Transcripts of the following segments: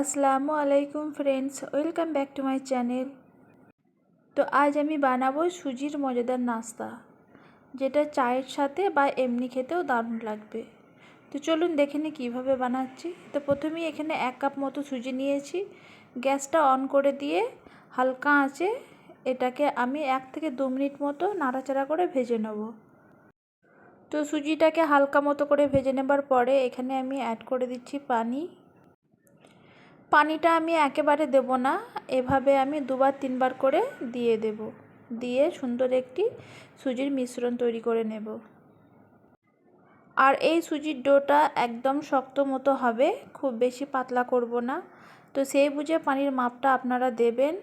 আসসালামু আলাইকুম friends, welcome back to my channel. তো আজ আমি বানাবো সুজির মজাদার নাস্তা, যেটা চায়ের সাথে বা এমনি খেতেও দারুণ লাগবে। তো চলুন দেখে নিই কীভাবে বানাচ্ছি। তো প্রথমেই এখানে এক কাপ মতো সুজি নিয়েছি। গ্যাসটা অন করে দিয়ে হালকা আঁচে এটাকে আমি এক থেকে দু মিনিট মতো নাড়াচাড়া করে ভেজে নেব। তো সুজিটাকে হালকা মতো করে ভেজে নেবার পরে এখানে আমি অ্যাড করে দিচ্ছি পানি। পানিটা আমি একেবারে দেব না। এভাবে আমি দুবার, তিনবার করে দিয়ে দেব। দিয়ে সুন্দর একটি সুজির মিশ্রণ তৈরি করে নেব। আর এই সুজির ডোটা একদম শক্ত মতো হবে, খুব বেশি পাতলা করব না। তো সেই বুঝে পানির মাপটা আপনারা দেবেন।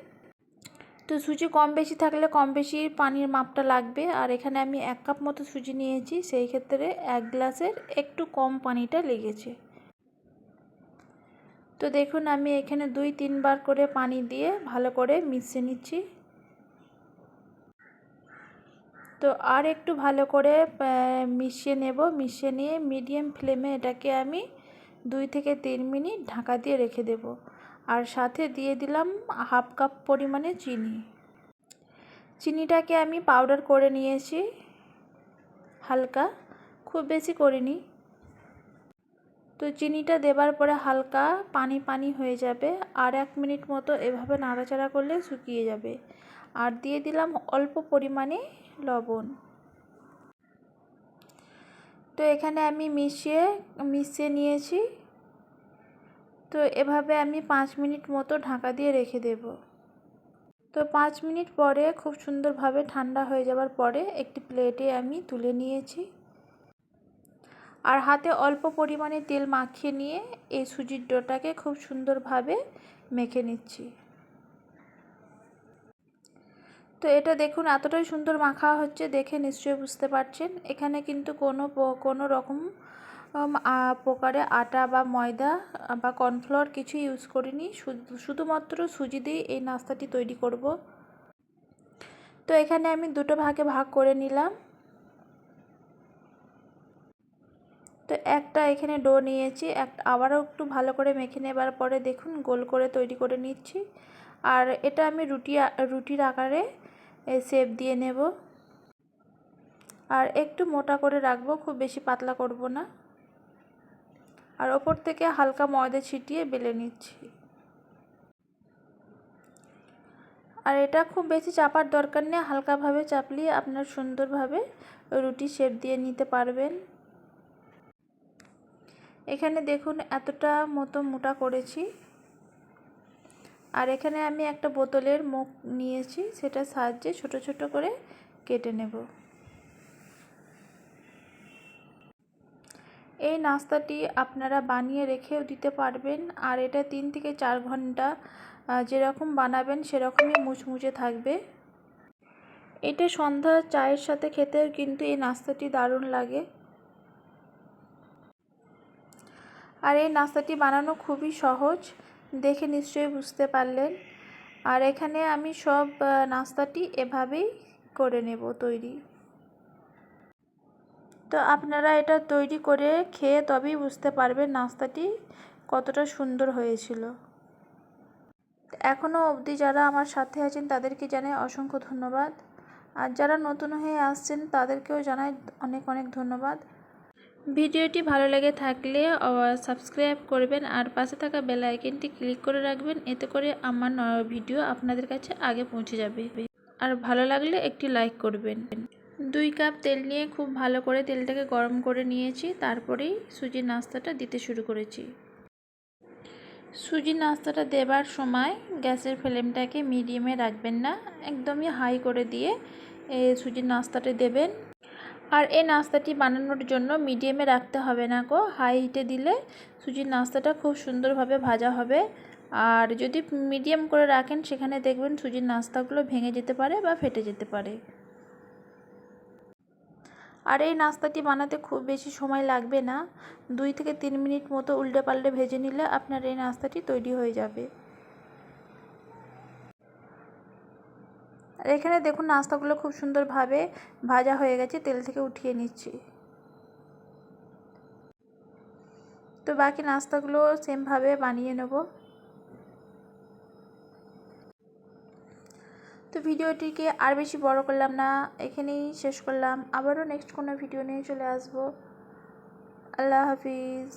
তো সুজি কম বেশি থাকলে কম বেশি পানির মাপটা লাগবে। আর এখানে আমি এক কাপ মতো সুজি নিয়েছি, সেই ক্ষেত্রে এক গ্লাসের একটু কম পানিটা লেগেছে। তো দেখুন, আমি এখানে দুই তিনবার করে পানি দিয়ে ভালো করে মিশিয়ে নিচ্ছি। তো আর একটু ভালো করে মিশিয়ে নেব। মিশিয়ে নিয়ে মিডিয়াম ফ্লেমে এটাকে আমি দুই থেকে তিন মিনিট ঢাকা দিয়ে রেখে দেব। আর সাথে দিয়ে দিলাম হাফ কাপ পরিমাণে চিনি। চিনিটাকে আমি পাউডার করে নিয়েছি, হালকা। খুব বেশি করিনি। তো চিনিটা দেবার পরে হালকা পানি পানি হয়ে যাবে আর এক মিনিট মতো এভাবে নাড়াচাড়া করলে শুকিয়ে যাবে। আর দিয়ে দিলাম অল্প পরিমাণে লবণ। তো এখানে আমি মিশিয়ে মিশিয়ে নিয়েছি। তো এভাবে আমি পাঁচ মিনিট মতো ঢাকা দিয়ে রেখে দেব। তো পাঁচ মিনিট পরে খুব সুন্দরভাবে ঠান্ডা হয়ে যাওয়ার পরে একটি প্লেটে আমি তুলে নিয়েছি। আর হাতে অল্প পরিমাণে তেল মাখিয়ে নিয়ে এই সুজির ডোটাকে খুব সুন্দরভাবে মেখে নিচ্ছি। তো এটা দেখুন, এতটাই সুন্দর মাখা হচ্ছে, দেখে নিশ্চয়ই বুঝতে পারছেন। এখানে কিন্তু কোনো কোনো রকম প্রকারে আটা বা ময়দা বা কর্নফ্লাওয়ার কিছু ইউজ করিনি। শুধুমাত্র সুজি দিয়ে এই নাস্তাটি তৈরি করব। তো এখানে আমি দুটো ভাগে ভাগ করে নিলাম। তো একটা এখানে ডো নিয়েছি, এক, আবারও একটু ভালো করে মেখে নেবার পরে দেখুন গোল করে তৈরি করে নিচ্ছি। আর এটা আমি রুটি রুটির আকারে শেপ দিয়ে নেব। আর একটু মোটা করে রাখব, খুব বেশি পাতলা করব না। আর ওপর থেকে হালকা ময়দা ছিটিয়ে বেলে নিচ্ছি। আর এটা খুব বেশি চাপার দরকার নেই, হালকাভাবে চাপলিয়ে আপনার সুন্দরভাবে রুটি শেপ দিয়ে নিতে পারবেন। এখানে দেখুন এতটা মতো মোটা করেছি। আর এখানে আমি একটা বোতলের মুখ নিয়েছি সেটা সাহায্যে ছোট ছোট করে কেটে নেব। এই নাস্তাটি আপনারা বানিয়ে রেখেও দিতে পারবেন, আর এটা তিন থেকে চার ঘণ্টা যেরকম বানাবেন সেরকমই মুচমুচে থাকবে। এটা সন্ধ্যা চায়ের সাথে খেতেও কিন্তু এই নাস্তাটি দারুণ লাগে। আর এই নাস্তাটি বানানো খুবই সহজ, দেখে নিশ্চয়ই বুঝতে পারলেন। আর এখানে আমি সব নাস্তাটি এভাবেই করে নেব তৈরি। তো আপনারা এটা তৈরি করে খেয়ে তবেই বুঝতে পারবেন নাস্তাটি কতটা সুন্দর হয়েছিল। এখনও অবধি যারা আমার সাথে আছেন, তাদেরকে জানাই অসংখ্য ধন্যবাদ। আর যারা নতুন হয়ে আসছেন, তাদেরকেও জানাই অনেক অনেক ধন্যবাদ। ভিডিওটি ভালো লেগে থাকলে সাবস্ক্রাইব করবেন আর পাশে থাকা বেল আইকনটি ক্লিক করে রাখবেন। এতে করে আমার ভিডিও আপনাদের কাছে আগে পৌঁছে যাবে। আর ভালো লাগলে একটি লাইক করবেন। দুই কাপ তেল নিয়ে খুব ভালো করে তেলটাকে গরম করে নিয়েছি। তারপরেই সুজির নাস্তাটা দিতে শুরু করেছি। সুজির নাস্তাটা দেবার সময় গ্যাসের ফ্লেমটাকে মিডিয়ামে রাখবেন না। একদমই হাই করে দিয়ে সুজির নাস্তাটা দেবেন। আর এই নাস্তাটি বানানোর জন্য মিডিয়ামে রাখতে হবে না গো। হাই হিটে দিলে সুজির নাস্তাটা খুব সুন্দরভাবে ভাজা হবে। আর যদি মিডিয়াম করে রাখেন, সেখানে দেখবেন সুজির নাস্তাগুলো ভেঙে যেতে পারে বা ফেটে যেতে পারে। আর এই নাস্তাটি বানাতে খুব বেশি সময় লাগবে না। দুই থেকে তিন মিনিট মতো উল্টে পাল্টে ভেজে নিলে আপনার এই নাস্তাটি তৈরি হয়ে যাবে। আর এখানে দেখুন নাস্তাগুলো খুব সুন্দরভাবে ভাজা হয়ে গেছে, তেল থেকে উঠিয়ে নিচ্ছি। তো বাকি নাস্তাগুলো সেমভাবে বানিয়ে নেব। তো ভিডিওটিকে আর বেশি বড় করলাম না, এখানেই শেষ করলাম। আবারও নেক্সট কোনো ভিডিও নিয়ে চলে আসব। আল্লাহ হাফিজ।